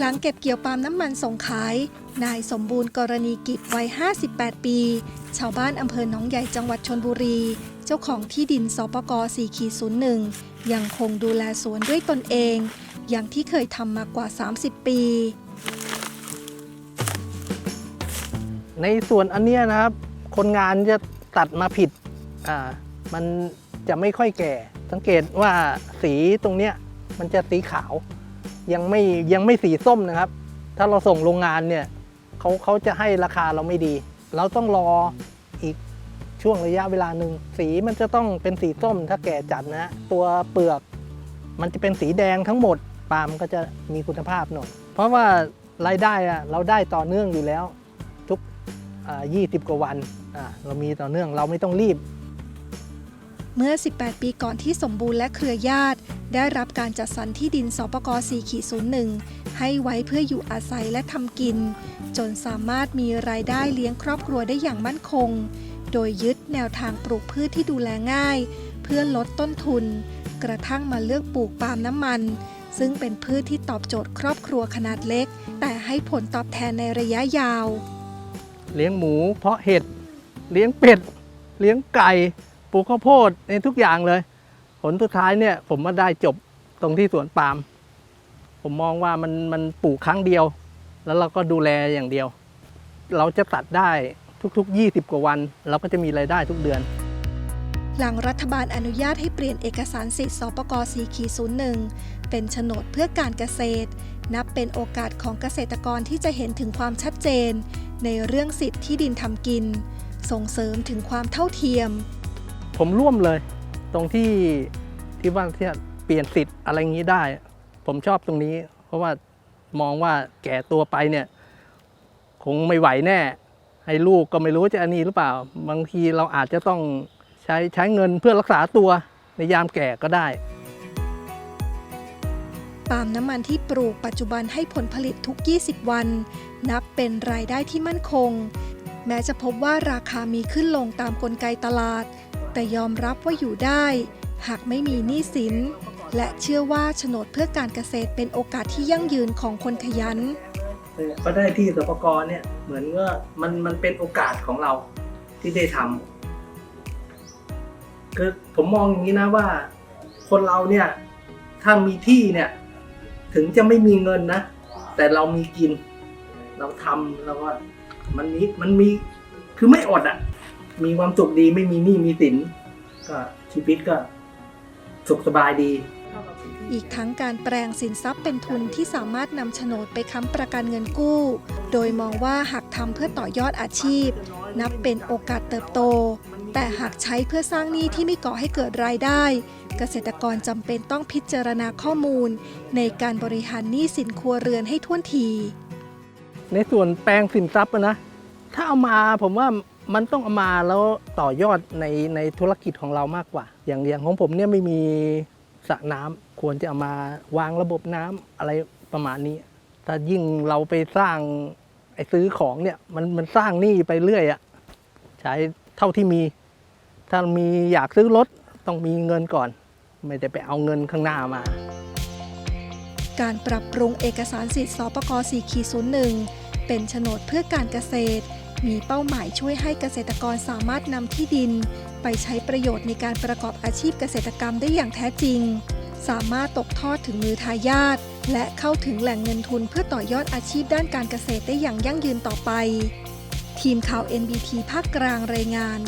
หลังเก็บเกี่ยวปาล์มน้ำมันส่งขาย นายสมบูรณ์กรณีกิจวัย 58 ปี ชาวบ้านอำเภอหนองใหญ่จังหวัดชนบุรี เจ้าของที่ดินสปก4ขี01 ยังคงดูแลสวนด้วยตนเอง อย่างที่เคยทำมากว่า 30 ปี ในส่วนอันเนี้ยนะครับ คนงานจะตัดมาผิดอ่ามันจะไม่ค่อยแก่ สังเกตว่าสีตรงเนี้ยมันจะสีขาว ยังไม่ยังไม่สีส้มนะครับ ถ้าเราส่งโรงงานเนี่ยเขาเขาจะให้ราคาเราไม่ดี เราต้องรออีกช่วงระยะเวลาหนึ่งสีมันจะต้องเป็นสีส้มถ้าแก่จัดนะตัวเปลือกมันจะเป็นสีแดงทั้งหมดปาล์มก็จะมีคุณภาพหน่อยเพราะว่ารายได้อะเราได้ต่อเนื่องอยู่แล้ว ทุกอ่า20 กว่าวันอ่าเรามีต่อเนื่องเราไม่ต้องรีบ เมื่อ 18 ปีก่อนที่สมบูรณ์และเครือญาติ ได้รับการจัดสรรที่ดินสปก4ขี01 ให้ไว้เพื่ออยู่อาศัยและทำกิน จนสามารถมีรายได้เลี้ยงครอบครัวได้อย่างมั่นคง โดยยึดแนวทางปลูกพืชที่ดูแลง่าย เพื่อลดต้นทุน กระทั่งมาเลือกปลูกปาล์มน้ำมัน ซึ่งเป็นพืชที่ตอบโจทย์ครอบครัวขนาดเล็ก แต่ให้ผลตอบแทนในระยะยาว เลี้ยงหมู เพาะเห็ดเลี้ยงเป็ด เลี้ยงไก่ ปลูกข้าวโพดในทุกอย่างเลย ผลสุดท้ายเนี่ย ผมมาได้จบตรงที่สวนปาล์มผมมองว่ามันมันปลูกครั้งเดียว แล้วเราก็ดูแลอย่างเดียว เราจะตัดได้ทุกๆ 20 กว่าวัน เราก็จะมีรายได้ทุกเดือน หลังรัฐบาลอนุญาตให้เปลี่ยนเอกสารสิทธิ์สปก4ขี01 เป็นโฉนดเพื่อการเกษตร นับเป็นโอกาสของเกษตรกรที่จะเห็นถึงความชัดเจน ในเรื่องสิทธิ์ที่ดินทำกิน ส่งเสริมถึงความเท่าเทียม ผมร่วมเลย ตรงที่ที่ว่าที่เปลี่ยนสิทธิ์อะไรอย่างนี้ได้ ผมชอบตรงนี้ เพราะว่ามองว่าแก่ตัวไปเนี่ย คงไม่ไหวแน่ ให้ลูกก็ไม่รู้จะอันนี้หรือเปล่า บางทีเราอาจจะต้องใช้ใช้เงินเพื่อรักษาตัวในยามแก่ก็ได้ปาล์มน้ำมันที่ปลูกปัจจุบันให้ผลผลิตทุก 20 วัน นับเป็นรายได้ที่มั่นคง แม้จะพบว่าราคามีขึ้นลงตามกลไกตลาด แต่ยอมรับว่าอยู่ได้ หากไม่มีหนี้สิน และเชื่อว่าโฉนดเพื่อการเกษตรเป็นโอกาสที่ยั่งยืนของคนขยัน ก็ได้ที่สปกรเนี่ยเหมือนว่ามันมันเป็นโอกาสของเราที่ได้ทำคือผมมองอย่างนี้นะว่า คนเราเนี่ยถ้ามีที่เนี่ยถึงจะไม่มีเงินนะ แต่เรามีกิน เราทำแล้วก็มันมีมันมีคือไม่อดอะ่ะ มีความสุขดีไม่มีหนี้มีสินก็ชีวิตก็สุขสบายดี อีกทั้งการแปลงสินทรัพย์เป็นทุนที่สามารถนำโฉนดไปค้ำประกันเงินกู้ โดยมองว่าหากทำเพื่อต่อยอดอาชีพ นับเป็นโอกาสเติบโต แต่หากใช้เพื่อสร้างหนี้ที่ไม่ก่อให้เกิดรายได้ เกษตรกรจำเป็นต้องพิจารณาข้อมูล ในการบริหารหนี้สินครัวเรือนให้ท่วนที ในส่วนแปลงสินทรัพย์อะนะ ถ้าเอามาผมว่า มันต้องเอามาแล้วต่อยอดในในธุรกิจของเรามากกว่า อย่างอย่างของผมเนี่ยไม่มีสระน้ำควรจะเอามาวางระบบน้ำอะไรประมาณนี้ ถ้ายิ่งเราไปสร้างไอ้ซื้อของเนี่ยมันมันสร้างหนี้ไปเรื่อยอะใช้เท่าที่มี ถ้ามีอยากซื้อรถต้องมีเงินก่อน ไม่ได้ไปเอาเงินข้างหน้ามาการปรับปรุงเอกสารสิทธิ์สปก4ขี01 เป็นโฉนดเพื่อการเกษตร มีเป้าหมายช่วยให้เกษตรกรสามารถนำที่ดิน ไปใช้ประโยชน์ในการประกอบอาชีพเกษตรกรรมได้อย่างแท้จริง สามารถตกทอดถึงมือทายาทและเข้าถึงแหล่งเงินทุนเพื่อต่อยอดอาชีพด้านการเกษตรได้อย่างยั่งยืนต่อไป ทีมข่าว NBT ภาคกลางรายงาน